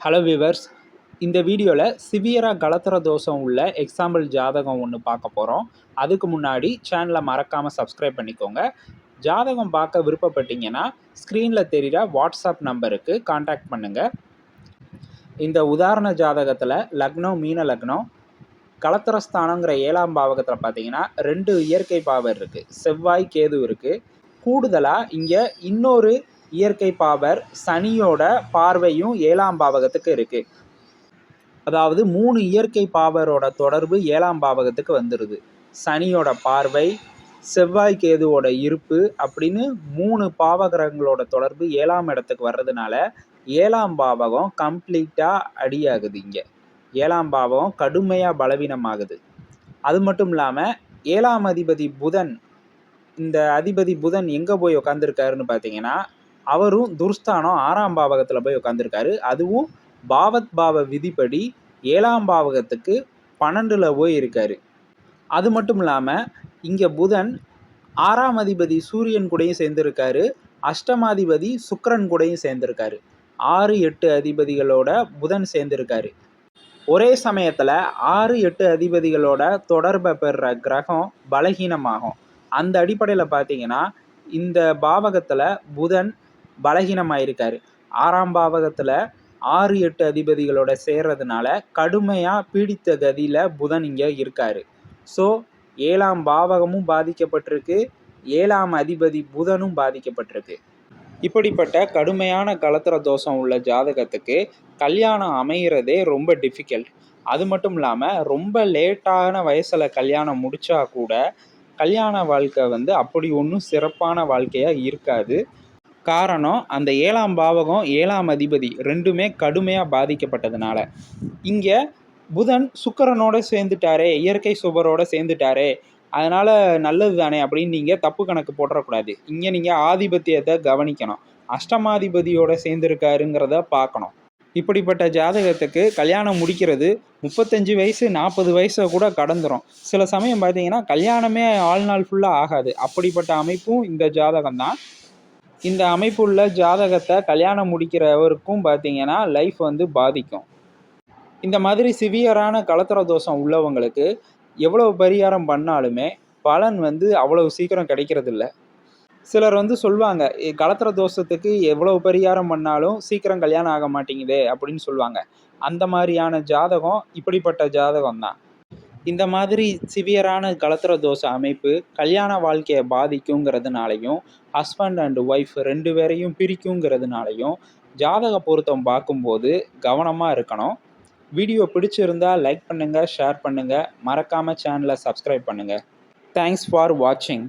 Hello viewers இந்த வீடியோவில் சிவியராக கலத்திர தோஷம் உள்ள எக்ஸாம்பிள் ஜாதகம் ஒன்று பார்க்க போகிறோம் அதுக்கு முன்னாடி சேனலை மறக்காமல் சப்ஸ்கிரைப் பண்ணிக்கோங்க. ஜாதகம் பார்க்க விருப்பப்பட்டீங்கன்னா ஸ்க்ரீனில் தெரிகிற வாட்ஸ்அப் நம்பருக்கு காண்டாக்ட் பண்ணுங்கள் இந்த உதாரண ஜாதகத்தில் லக்னம் மீன லக்னம் கலத்திரஸ்தானங்கிற ஏழாம் பாவகத்தில் பார்த்தீங்கன்னா ரெண்டு இயற்கை பாவர் இருக்குது செவ்வாய் கேது இருக்குது கூடுதலாக இங்கே இன்னொரு இயற்கை பாவர் சனியோட பார்வையும் ஏழாம் பாவகத்துக்கு இருக்குது அதாவது மூணு இயற்கை பாவரோட தொடர்பு ஏழாம் பாவகத்துக்கு வந்துடுது சனியோட பார்வை செவ்வாய் கேதுவோட இருப்பு அப்படின்னு மூணு பாவகிரகங்களோட தொடர்பு ஏழாம் இடத்துக்கு வர்றதுனால ஏழாம் பாவகம் கம்ப்ளீட்டாக அடியாகுது இங்கே. ஏழாம் பாவகம் கடுமையாக பலவீனமாகுது. அது மட்டும் இல்லாமல் ஏழாம் அதிபதி புதன் இந்த அதிபதி புதன் எங்கே போய் உட்காந்துருக்காருன்னு பார்த்தீங்கன்னா அவரும் துர்ஸ்தானம் ஆறாம் பாவகத்தில் போய் உட்காந்துருக்காரு அதுவும் பாவத் பாவ விதிப்படி ஏழாம் பாவகத்துக்கு பன்னெண்டில் போய் இருக்காரு. அது மட்டும் இல்லாமல் இங்கே புதன் ஆறாம் அதிபதி சூரியன் கூடயும் சேர்ந்துருக்காரு. அஷ்டமாதிபதி சுக்கரன் கூடயும் சேர்ந்துருக்காரு. ஆறு எட்டு அதிபதிகளோட புதன் சேர்ந்துருக்காரு. ஒரே சமயத்தில் ஆறு எட்டு அதிபதிகளோட தொடர்பை பெறுற கிரகம் பலகீனமாகும். அந்த அடிப்படையில் பார்த்தீங்கன்னா இந்த பாவகத்தில் புதன் பலகீனமாயிருக்காரு. ஆறாம் பாவகத்தில் ஆறு எட்டு அதிபதிகளோட சேர்றதுனால கடுமையாக பீடித்த கதியில் புதன் இங்கே இருக்கார். ஸோ ஏழாம் பாவகமும் பாதிக்கப்பட்டிருக்கு. ஏழாம் அதிபதி புதனும் பாதிக்கப்பட்டிருக்கு. இப்படிப்பட்ட கடுமையான கலத்திர தோஷம் உள்ள ஜாதகத்துக்கு கல்யாணம் அமைகிறதே ரொம்ப டிஃபிகல்ட் அது மட்டும் இல்லாமல் ரொம்ப லேட்டான வயசில் கல்யாணம் முடித்தா கூட கல்யாண வாழ்க்கை வந்து அப்படி ஒன்றும் சிறப்பான வாழ்க்கையாக இருக்காது. காரணம் அந்த ஏழாம் பாவகம் ஏழாம் அதிபதி ரெண்டுமே கடுமையாக பாதிக்கப்பட்டதுனால. இங்கே புதன் சுக்கரனோட சேர்ந்துட்டாரே இயற்கை சுபரோட சேர்ந்துட்டாரே அதனால் நல்லது தானே அப்படின்னு நீங்கள் தப்பு கணக்கு போட்டுறக்கூடாது இங்கே நீங்கள் ஆதிபத்தியத்தை கவனிக்கணும். அஷ்டமாதிபதியோட சேர்ந்துருக்காருங்கிறத பார்க்கணும். இப்படிப்பட்ட ஜாதகத்துக்கு கல்யாணம் முடிக்கிறது முப்பத்தஞ்சு வயசு நாற்பது வயசை கூட கடந்துடும் சில சமயம் பார்த்தீங்கன்னா கல்யாணமே ஆள் நாள் ஃபுல்லாக ஆகாது. அப்படிப்பட்ட அமைப்பும் இந்த ஜாதகம் தான் இந்த அமைப்புள்ள ஜாதகத்தை கல்யாணம் முடிக்கிறவருக்கும் பார்த்தீங்கன்னா லைஃப் வந்து பாதிக்கும். இந்த மாதிரி சிவியரான கலத்திர தோஷம் உள்ளவங்களுக்கு எவ்வளவு பரிகாரம் பண்ணாலுமே பலன் வந்து அவ்வளவு சீக்கிரம் கிடைக்கிறதில்ல. சிலர் வந்து சொல்லுவாங்க கலத்திர தோஷத்துக்கு எவ்வளவு பரிகாரம் பண்ணாலும் சீக்கிரம் கல்யாணம் ஆக மாட்டேங்குது அப்படின்னு சொல்லுவாங்க அந்த மாதிரியான ஜாதகம் இப்படிப்பட்ட ஜாதகம் தான் இந்த மாதிரி சிவியரான கலத்திர தோஷ அமைப்பு கல்யாண வாழ்க்கையை பாதிக்குங்கிறதுனாலையும் ஹஸ்பண்ட் அண்ட் ஒய்ஃப் ரெண்டு பேரையும் பிரிக்குங்கிறதுனாலையும் ஜாதக பொருத்தம் பார்க்கும்போது கவனமாக இருக்கணும். வீடியோ பிடிச்சிருந்தால் லைக் பண்ணுங்கள் ஷேர் பண்ணுங்கள் மறக்காமல் சேனலை சப்ஸ்கிரைப் பண்ணுங்கள் தேங்க்ஸ் ஃபார் வாட்சிங்